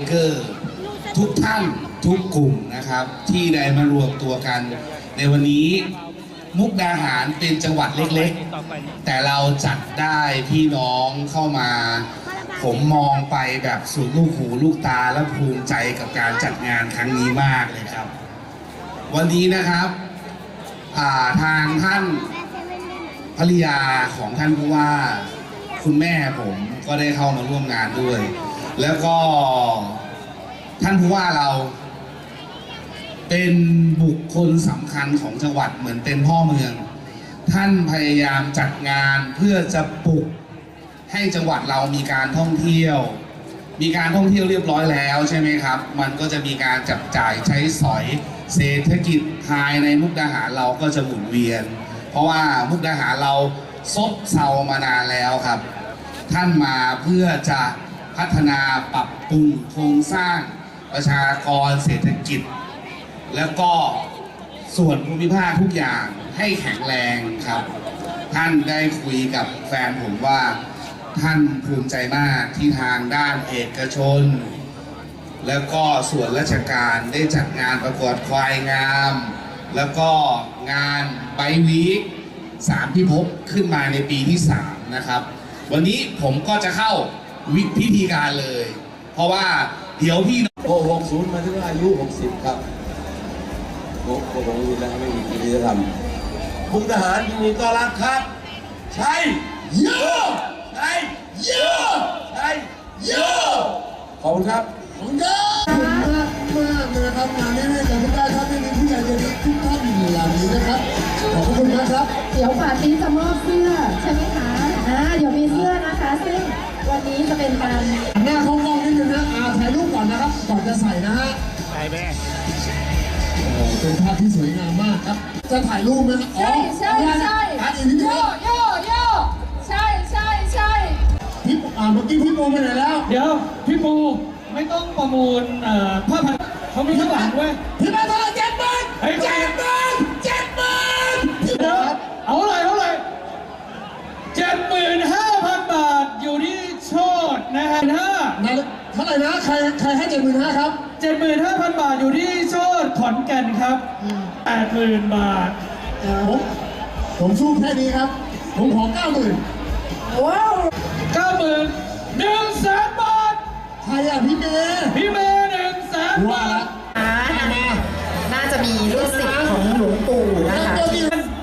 กอทุกท่านทุกกลุ่มนะครับ ที่ได้มารวมตัวกัน ในวันนี้มุกดาหารเป็นจังหวัดเล็กๆ แต่เราจัดได้พี่น้องเข้ามา ผมมองไปแบบสุดลูกหูลูกตาและภูมิใจกับการจัดงานครั้งนี้มากเลยครับ วันนี้นะครับาทางท่านภริยาของท่านผู้ว่า คุณแม่ผมก็ได้เข้ามาร่วมงานด้วย แล้วก็ท่านผู้ว่าเรา เป็นบุคคลสำคัญของจังหวัดเหมือนเป็นพ่อเมือง ท่านพยายามจัดงานเพื่อจะปลุกให้จังหวัดเรามีการท่องเที่ยว มีการท่องเที่ยวเรียบร้อยแล้วใช่ไหมครับ มันก็จะมีการจับจ่ายใช้สอยเศรษฐกิจภายในมุกดาหารเราก็จะหมุนเวียน เพราะว่ามุกดาหารเราซบเซามานานแล้วครับ ท่านมาเพื่อจะ พัฒนาปรับปรุงโครงสร้าง ประชากรเศรษฐกิจ แล้วก็ส่วนภูมิภาคทุกอย่างให้แข็งแรงครับ ท่านได้คุยกับแฟนผมว่าท่านภูมิใจมากที่ทางด้านเอกชน แล้วก็ส่วนราชการได้จัดงานประกวดควายงาม แล้วก็งานไบวีคสามพิภพขึ้นมาในปีที่ 3 นะครับ วันนี้ผมก็จะเข้า วิพิธีการเลย เพราะว่าเดี๋ยวพี่โอ้หกศูนย์มาถึงอายุหกสิบครับโอ้โหผมมีแล้วไม่มีกิจกรรมมุกทหารยินดีต้อนรับครับ ใช่เยอะใช่เยอะใช่เยอะขอบคุณครับขอบคุณมากมากเลยนะครับงานนี้ให้กับทุกท่านครับที่มีผู้ใหญ่ใจดีทุกท่านเหล่านี้นะครับขอบคุณมากครับ เดี๋ยวปาร์ตี้จะมอบเสื้อใช่ไหมคะ นี้จะเป็นการหน้าเข้ากล้องนิดนึงนะอาถ่ายรูปก่อนนะครับ ก่อนจะใส่นะฮะใช่ไหมโอ้เป็นภาพที่สวยงามมากครับ จะถ่ายรูปไหมครับอ๋อใช่ใช่ใช่อาร์ตอีกนิดนึงโยครับโยโยใช่ใช่ใช่พี่อ่าเมื่อกี้พี่โปไปไหนแล้ว เดี๋ยวพี่ปูไม่ต้องประมูลเอ่อผ้าพันเขามีข้างหลังด้วยพี่มาเท่าไหร่เจ็ดหมื่นเฮ้ยเจ็ดหมื่น ท่าไหร่นะใครใครให้เจ็ดหมื่นห้าครับเจ็ดหมื่นห้าพันบาทอยู่ที่โชดขอนแก่นครับแปดหมื่นบาท ผมผมสู้แค่นี้ครับ ผมขอเก้าหมื่นว้ามื่นหนึ่งแสนบาท ใครอะพี่เมย์พี่เมย์หนึ่งแสนบาท น่าจะมีลูกศิษย์ของหลวงปู่นะคะ